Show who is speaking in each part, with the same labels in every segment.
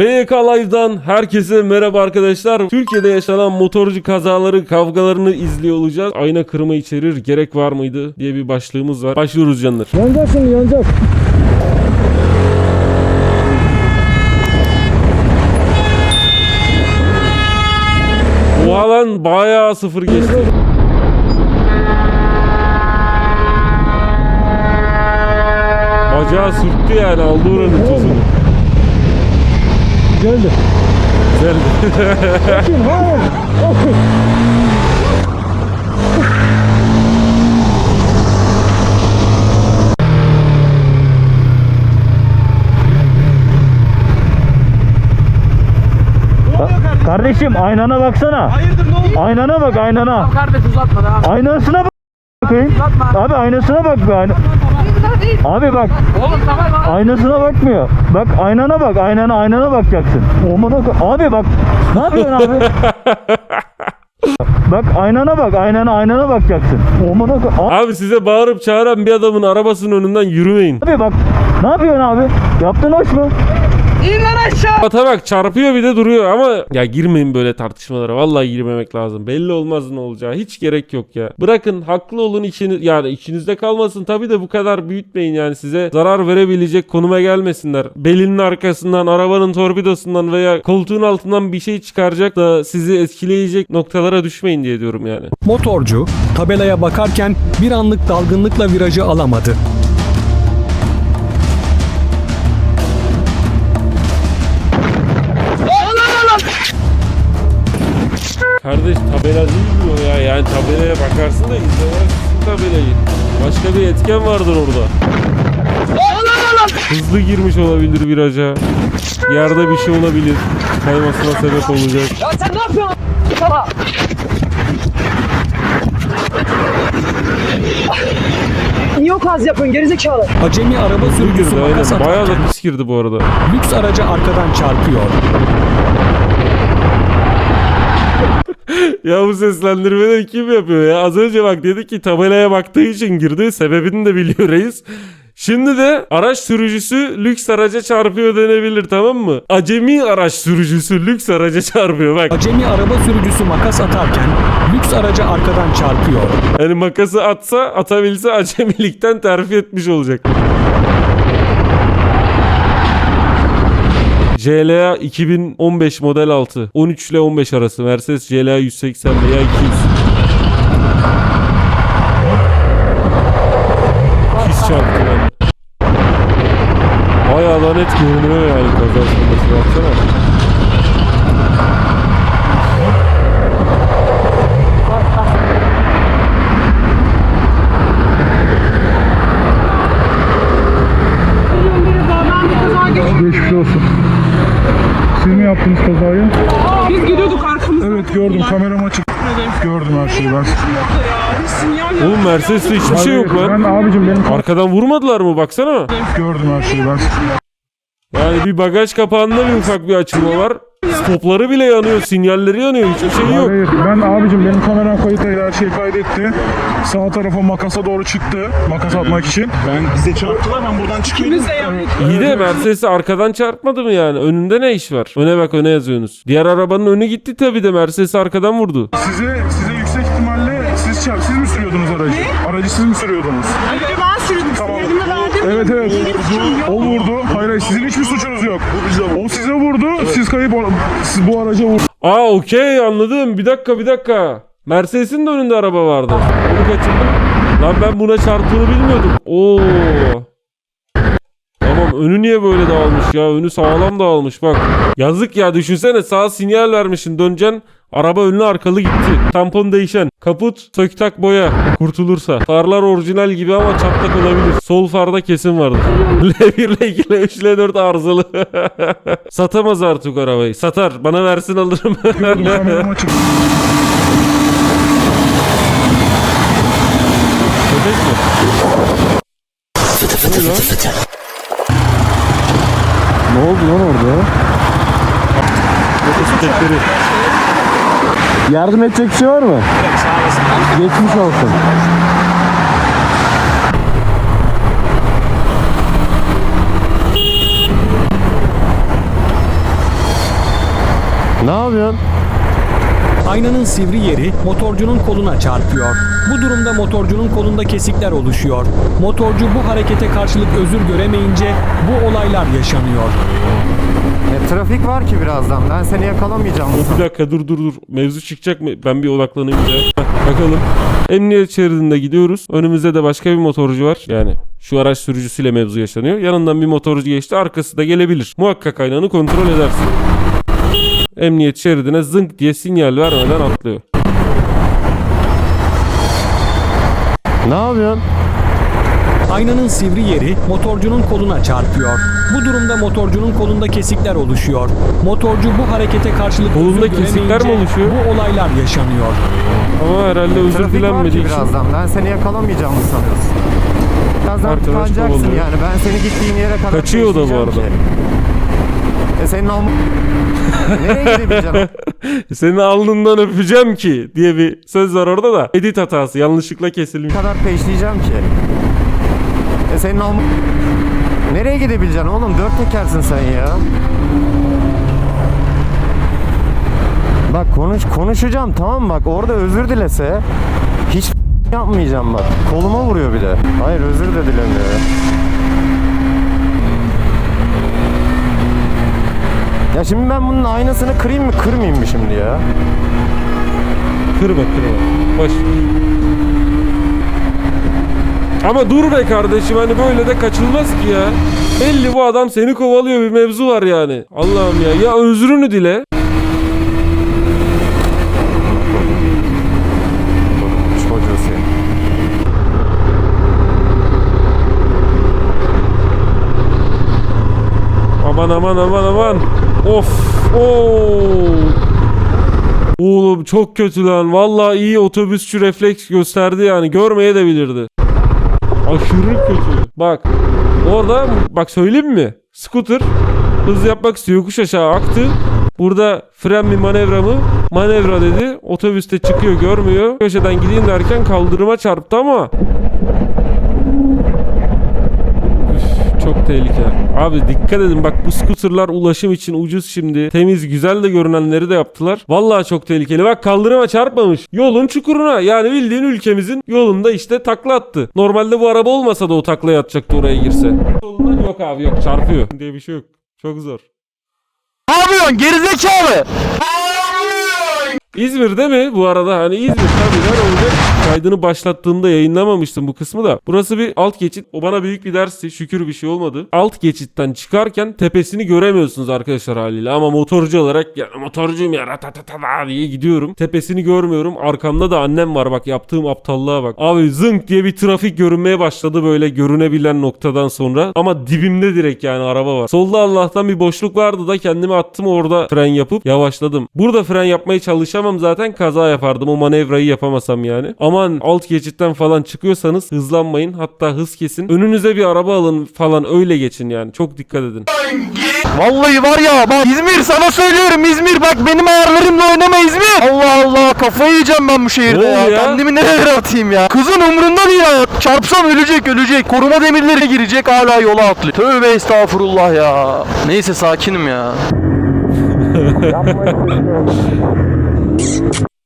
Speaker 1: BYK Live'dan herkese merhaba arkadaşlar. Türkiye'de yaşanan motorcu kazaları, kavgalarını izliyor olacağız. Ayna kırma içerir, gerek var mıydı diye bir başlığımız var. Başlıyoruz canlar.
Speaker 2: Yanacak şimdi yanacak.
Speaker 1: Bu alan bayağı sıfır geçti. Bacağı sürttü yani aldı oranın tozunu. Güzeldi.
Speaker 2: Bakın. Kardeşim aynana baksana.
Speaker 3: Hayırdır ne oldu?
Speaker 2: Aynana bak aynana.
Speaker 3: Kardeş uzatma da.
Speaker 2: Aynasına bak. bakayım.
Speaker 3: Uzatma.
Speaker 2: Abi aynasına bak be ayna. Abi bak
Speaker 3: Oğlum tamam lan.
Speaker 2: aynasına bakmıyor. Bak aynana bak aynana aynana bakacaksın. Aman ak- abi bak ne yapıyorsun abi? bak aynana bak aynana aynana bakacaksın. Aman ak- abi
Speaker 1: Abi size bağırıp çağıran bir adamın arabasının önünden yürümeyin.
Speaker 2: bak ne yapıyorsun abi? Yaptın hoş mu?
Speaker 3: İn lan aşağı.
Speaker 1: Ata bak çarpıyor bir de duruyor ama ya girmeyin böyle tartışmalara. Vallahi girmemek lazım. Belli olmaz ne olacağı. Hiç gerek yok ya. Bırakın haklı olun içiniz yani içinizde kalmasın. Tabii de bu kadar büyütmeyin yani size zarar verebilecek konuma gelmesinler. Belinin arkasından, arabanın torpidosundan veya koltuğun altından bir şey çıkaracak da sizi etkileyecek noktalara düşmeyin diye diyorum yani.
Speaker 4: Motorcu tabelaya bakarken bir anlık dalgınlıkla virajı alamadı.
Speaker 1: Kardeş tabela değil mi o ya? Yani tabelaya bakarsın da izlemezsin tabelayı. Başka bir etken vardır orada. Hızlı girmiş olabilir viraja. Yerde bir şey olabilir. Kaymasına sebep olacak.
Speaker 3: Ya sen ne yapıyorsun? Tamam. Niye o kaz yapıyorsun gerizekalı?
Speaker 4: Acemi araba
Speaker 1: Hızlı
Speaker 4: sürücüsü
Speaker 1: girdi
Speaker 4: makas
Speaker 1: aynen. Bayağı da pis girdi bu arada.
Speaker 4: lüks araca arkadan çarpıyor.
Speaker 1: Ya bu seslendirmeleri kim yapıyor ya? Az önce bak dedi ki tabelaya baktığı için girdi. Sebebini de biliyor reis. Şimdi de araç sürücüsü lüks araca çarpıyor denebilir tamam mı? Acemi araç sürücüsü lüks araca çarpıyor bak.
Speaker 4: Acemi araba sürücüsü makas atarken lüks araca arkadan çarpıyor.
Speaker 1: Yani makası atsa atabilse acemilikten terfi etmiş olacak. CLA 2015 model 6. 13 ile 15 arası. Mercedes CLA 180 veya 200. Pis çarptı lan. Bayağı da net görünüyor yani kaza sonrası baksana.
Speaker 5: Geçmiş olsun. Siz mi yaptınız kazayı?
Speaker 3: Biz gidiyorduk arkamızda.
Speaker 5: Evet gördüm kameram açık. Gördüm her şeyi ben.
Speaker 1: Oğlum Mercedes'te hiçbir şey yok
Speaker 5: Ben
Speaker 1: lan.
Speaker 5: abicim benim
Speaker 1: Arkadan vurmadılar mı baksana.
Speaker 5: gördüm her şeyi ben.
Speaker 1: Yani bir bagaj kapağında bir ufak bir açılma var. Stopları bile yanıyor, sinyalleri yanıyor. Hiçbir şey yok.
Speaker 5: Hayır ben abicim benim kameram kayıttaydı her şeyi kaydetti. Sağ tarafa makasa doğru çıktı. Makas atmak için.
Speaker 6: Ben bize çarptılar ben buradan çıkıyordum.
Speaker 3: Biz de yandık.
Speaker 1: İyi de Mercedes'i arkadan çarpmadı mı yani? Önünde ne iş var? Öne bak öne yazıyorsunuz. Diğer arabanın önü gitti tabii de Mercedes arkadan vurdu.
Speaker 5: Size size yüksek ihtimalle siz çarp siz mi sürüyordunuz aracı? Aracı siz mi sürüyordunuz?
Speaker 3: Hayır ben sürdüm.
Speaker 5: Tamam.
Speaker 3: Sinyalimi verdim.
Speaker 5: Evet evet. O vurdu. Hayır hayır sizin hiçbir suçunuz yok. O size vurdu. Siz kayıp siz bu araca vurdunuz.
Speaker 1: Aa okey anladım. Bir dakika bir dakika. Mercedes'in de önünde araba vardı. Onu kaçırdım. Lan ben buna çarptığını bilmiyordum. Oo. Tamam önü niye böyle dağılmış ya? Önü sağlam dağılmış bak. Yazık ya düşünsene sağ sinyal vermişsin döneceksin. Araba önlü arkalı gitti. Tampon değişen. Kaput söktak boya. Kurtulursa. Farlar orijinal gibi ama çatlak olabilir. Sol farda kesin vardır. L1, L2, L3, L4 arızalı. Satamaz artık arabayı. Satar. Bana versin alırım.
Speaker 5: Gördüm kameram açık.
Speaker 1: Köpek mi?
Speaker 2: Ne oldu lan orada?
Speaker 1: Köpekleri.
Speaker 2: Yardım edecek bir şey var mı? Geçmiş olsun.
Speaker 7: Ne yapıyorsun?
Speaker 4: Aynanın sivri yeri motorcunun koluna çarpıyor. Bu durumda motorcunun kolunda kesikler oluşuyor. Motorcu bu harekete karşılık özür göremeyince bu olaylar yaşanıyor.
Speaker 7: E, trafik var ki birazdan. Ben seni yakalamayacağım.
Speaker 1: O bir dakika dur dur dur. Mevzu çıkacak mı? Ben bir odaklanayım. Heh, Bakalım. Emniyet şeridinde gidiyoruz. Önümüzde de başka bir motorcu var. Yani şu araç sürücüsüyle mevzu yaşanıyor. Yanından bir motorcu geçti. Arkası da gelebilir. Muhakkak aynanı kontrol edersin. Emniyet şeridine zınk diye sinyal vermeden atlıyor.
Speaker 7: Ne yapıyorsun?
Speaker 4: Aynanın sivri yeri motorcunun koluna çarpıyor. Bu durumda motorcunun kolunda kesikler oluşuyor. Motorcu bu harekete karşılık
Speaker 1: Kolunda kesikler mi oluşuyor?
Speaker 4: bu olaylar yaşanıyor.
Speaker 1: Ama herhalde özür
Speaker 7: Trafik var ki
Speaker 1: dilenmediği için.
Speaker 7: birazdan. Ben seni yakalamayacağımı sanıyorsun. Birazdan
Speaker 1: Arkadaş
Speaker 7: tıkanacaksın
Speaker 1: kovalıyor.
Speaker 7: yani. Ben seni gittiğin yere kadar
Speaker 1: Kaçıyor da bu
Speaker 7: peşleyeceğim
Speaker 1: arada.
Speaker 7: ki. E senin alm... Nereye gidebileceksin?
Speaker 1: Seni alnından öpeceğim ki diye bir söz var orada da. Edit hatası yanlışlıkla kesilmiş.
Speaker 7: kadar peşleyeceğim ki. Senin alm... Nereye gidebileceksin oğlum? Dört tekersin sen ya. Bak konuş konuşacağım tamam mı? Bak orada özür dilese hiç yapmayacağım bak. Koluma vuruyor bir de. Hayır özür de dilemiyor. Ya şimdi ben bunun aynasını kırayım mı kırmayayım mı şimdi ya?
Speaker 1: Kırma kırma. Boş. Ama dur be kardeşim hani böyle de kaçılmaz ki ya. Belli bu adam seni kovalıyor bir mevzu var yani. Allah'ım ya. Ya özrünü dile. Aman aman aman aman. Of. Oo. Oğlum çok kötü lan. Vallahi iyi otobüsçü refleks gösterdi yani. Görmeye de bilirdi. Aşırı kötü. Bak. Orada bak söyleyeyim mi? Scooter hız yapmak istiyor. Yokuş aşağı aktı. Burada fren mi manevra mı? Manevra dedi. Otobüste çıkıyor görmüyor. Köşeden gideyim derken kaldırıma çarptı ama Üf, çok tehlike. Abi dikkat edin bak bu scooterlar ulaşım için ucuz şimdi. Temiz güzel de görünenleri de yaptılar. Vallahi çok tehlikeli. Bak kaldırıma çarpmamış. Yolun çukuruna. Yani bildiğin ülkemizin yolunda işte takla attı. Normalde bu araba olmasa da o taklaya atacaktı oraya girse. Yolundan yok abi yok çarpıyor. diye bir şey yok. Çok zor.
Speaker 2: Ne yapıyorsun gerizekalı?
Speaker 1: İzmir'de mi bu arada? Hani İzmir tabii ben olacak. Kaydını başlattığımda yayınlamamıştım bu kısmı da. Burası bir alt geçit. O bana büyük bir dersti. Şükür bir şey olmadı. Alt geçitten çıkarken tepesini göremiyorsunuz arkadaşlar haliyle. Ama motorcu olarak ya motorcuyum ya ratatatata diye gidiyorum. Tepesini görmüyorum. Arkamda da annem var bak yaptığım aptallığa bak. Abi zınk diye bir trafik görünmeye başladı böyle görünebilen noktadan sonra. Ama dibimde direkt yani araba var. Solda Allah'tan bir boşluk vardı da kendimi attım orada fren yapıp yavaşladım. Burada fren yapmaya çalışamam zaten kaza yapardım. O manevrayı yapamasam yani. Aman alt geçitten falan çıkıyorsanız hızlanmayın. Hatta hız kesin. Önünüze bir araba alın falan öyle geçin yani. Çok dikkat edin.
Speaker 2: Vallahi var ya bak İzmir sana söylüyorum İzmir bak benim ayarlarımla oynama İzmir. Allah Allah kafayı yiyeceğim ben bu şehirde
Speaker 1: Ne
Speaker 2: ya.
Speaker 1: oldu ya?
Speaker 2: Kendimi nerelere atayım ya. Kızın umurunda değil ya. Çarpsam ölecek ölecek. Koruma demirleri girecek hala yola atlıyor. Tövbe estağfurullah ya. Neyse sakinim ya.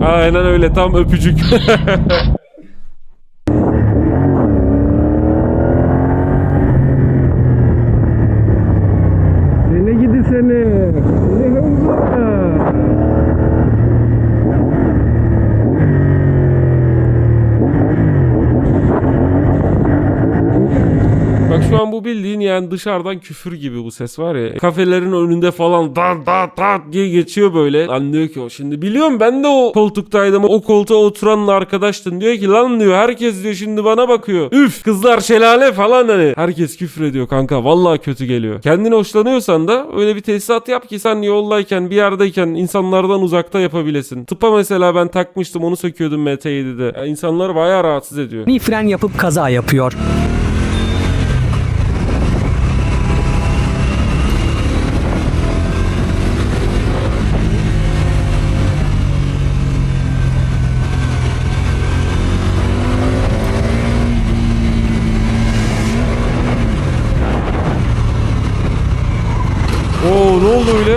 Speaker 1: Aynen öyle tam öpücük. yani dışarıdan küfür gibi bu ses var ya. Kafelerin önünde falan dat dat dat diye geçiyor böyle. Lan diyor ki o şimdi biliyorum ben de o koltuktaydım. O koltuğa oturanla arkadaştın. Diyor ki lan diyor herkes diyor şimdi bana bakıyor. Üf kızlar şelale falan hani. Herkes küfür ediyor kanka. Vallahi kötü geliyor. Kendini hoşlanıyorsan da öyle bir tesisat yap ki sen yoldayken bir yerdeyken insanlardan uzakta yapabilesin. Tıpa mesela ben takmıştım onu söküyordum MT7'de. Ya insanları bayağı rahatsız ediyor.
Speaker 4: Ni fren yapıp kaza yapıyor.
Speaker 1: Oo ne oldu öyle?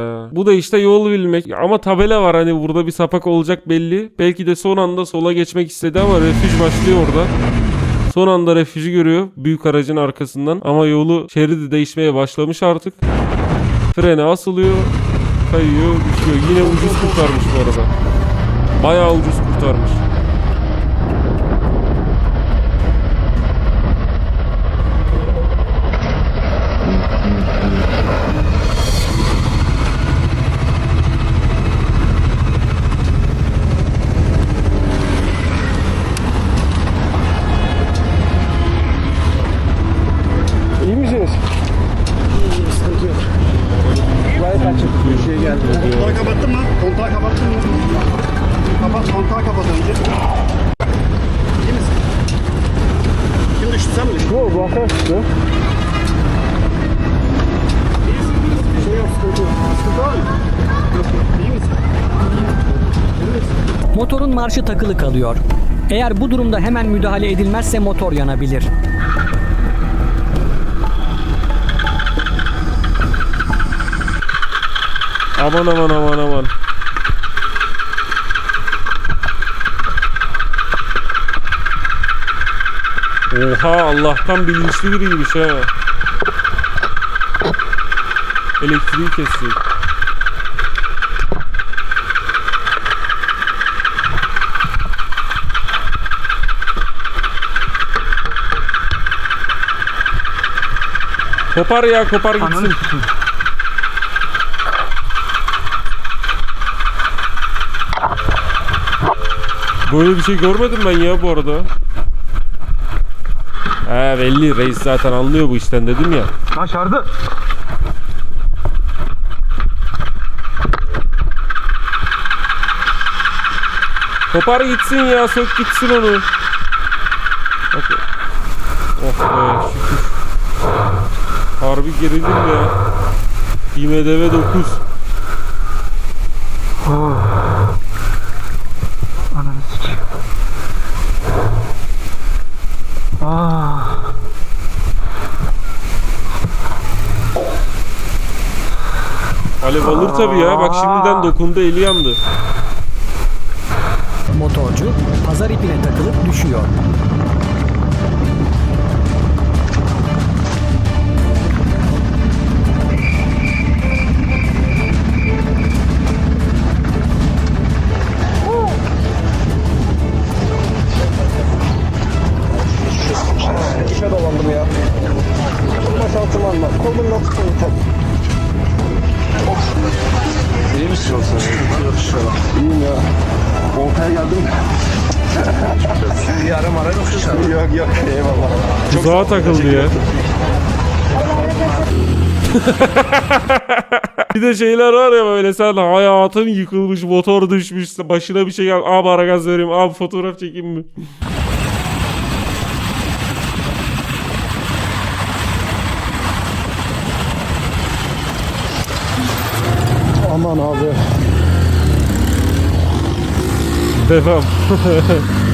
Speaker 1: ya. Bu da işte yol bilmek. Ama tabela var hani burada bir sapak olacak belli. Belki de son anda sola geçmek istedi ama refüj başlıyor orada. Son anda refüjü görüyor büyük aracın arkasından ama yolu şeridi değişmeye başlamış artık. Frene asılıyor, kayıyor, düşüyor. Yine ucuz kurtarmış bu arada. Bayağı ucuz kurtarmış.
Speaker 4: Motorun marşı takılı kalıyor. Eğer bu durumda hemen müdahale edilmezse motor yanabilir.
Speaker 1: Aman aman aman aman. Oha Allah'tan bilinçli biriymiş ha. Elektriği kesti. Kopar ya kopar gitsin. Böyle bir şey görmedim ben ya bu arada. He belli reis zaten anlıyor bu işten dedim ya.
Speaker 5: Başardı.
Speaker 1: Kopar gitsin ya sök gitsin onu. Bak. Oh be şükür. Harbi gerildim ya. IMDB 9. Alev alır tabii ya. Bak şimdiden dokundu eli yandı.
Speaker 4: Motorcu pazar ipine takılıp düşüyor.
Speaker 1: Tuzağa takıldı ya. bir de şeyler var ya böyle sen hayatın yıkılmış motor düşmüş başına bir şey gel abi ara gaz vereyim abi fotoğraf çekeyim mi?
Speaker 6: Aman abi.
Speaker 1: Devam.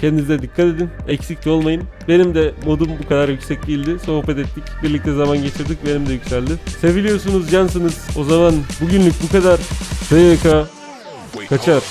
Speaker 1: Kendinize dikkat edin. Eksikli olmayın. Benim de modum bu kadar yüksek değildi. Sohbet ettik. Birlikte zaman geçirdik. Benim de yükseldi. Seviliyorsunuz, cansınız. O zaman bugünlük bu kadar. SYK kaçar.